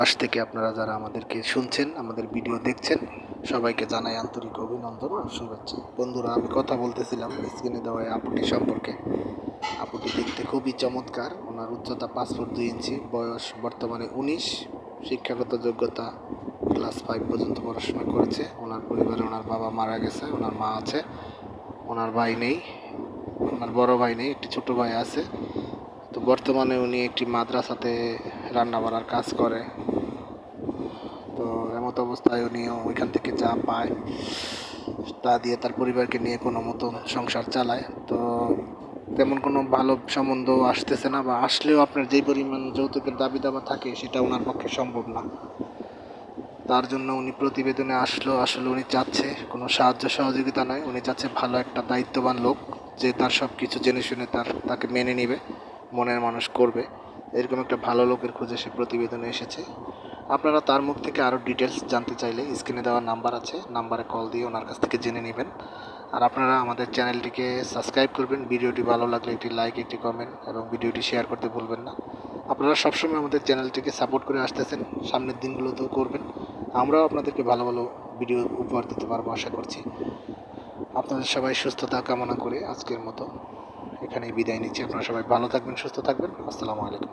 পাশ থেকে আপনারা যারা আমাদেরকে শুনছেন, আমাদের ভিডিও দেখছেন, সবাইকে জানাই আন্তরিক অভিনন্দন ও শুভেচ্ছা। বন্ধুরা, আমি কথা বলতেছিলাম স্ক্রিনে দেওয়া আপুটি সম্পর্কে। আপুটি দেখতে খুবই চমৎকার। ওনার উচ্চতা পাঁচ ফুট দুই ইঞ্চি, বয়স বর্তমানে উনিশ, শিক্ষাগত যোগ্যতা ক্লাস ফাইভ পর্যন্ত পড়াশোনা করেছে। ওনার পরিবারে ওনার বাবা মারা গেছে, ওনার মা আছে, ওনার ভাই নেই, ওনার বড় ভাই নেই, একটি ছোট ভাই আছে। তো বর্তমানে উনি একটি মাদ্রাসাতে রান্না বান্নার কাজ করে। তো এমত অবস্থায় উনি ওইখান থেকে যা পায়। তা দিয়ে তার পরিবারকে নিয়ে কোনো মতো সংসার চালায়। তো তেমন কোনো ভালো সম্বন্ধ আসতেছে না বা আসলেও আপনার যেই পরিমাণ যৌতুকের দাবি দাবা থাকে সেটা ওনার পক্ষে সম্ভব না। তার জন্য উনি প্রতিবেদনে আসলো, আসলে উনি চাচ্ছে, কোনো সাহায্য সহযোগিতা নয় উনি চাচ্ছে ভালো একটা দায়িত্ববান লোক যে তার সব কিছু জেনে শুনে তার, তাকে মেনে নেবে। মনের মানুষ করবে। এরকম একটা ভালো লোকের খুঁজে সে প্রতিবেদনে এসেছে। আপনারা তার মুখ থেকে আরও ডিটেলস জানতে চাইলে স্ক্রিনে দেওয়া নাম্বার আছে। নাম্বারে কল দিয়ে ওনার কাছ থেকে জেনে নেবেন। আর আপনারা আমাদের চ্যানেলটিকে সাবস্ক্রাইব করবেন। ভিডিওটি ভালো লাগলে একটি লাইক একটি কমেন্ট এবং ভিডিওটি শেয়ার করতে ভুলবেন না। আপনারা সবসময় আমাদের চ্যানেলটিকে সাপোর্ট করে আসতেছেন। সামনের দিনগুলোতেও করবেন। আমরাও আপনাদেরকে ভালো ভালো ভিডিও উপহার দিতে পারব আশা করছি। আপনাদের সবাই সুস্থতা কামনা করে আজকের মতো। এখানেই বিদায় নিচ্ছি। আপনারা সবাই ভালো থাকবেন সুস্থ থাকবেন। আসসালামু আলাইকুম।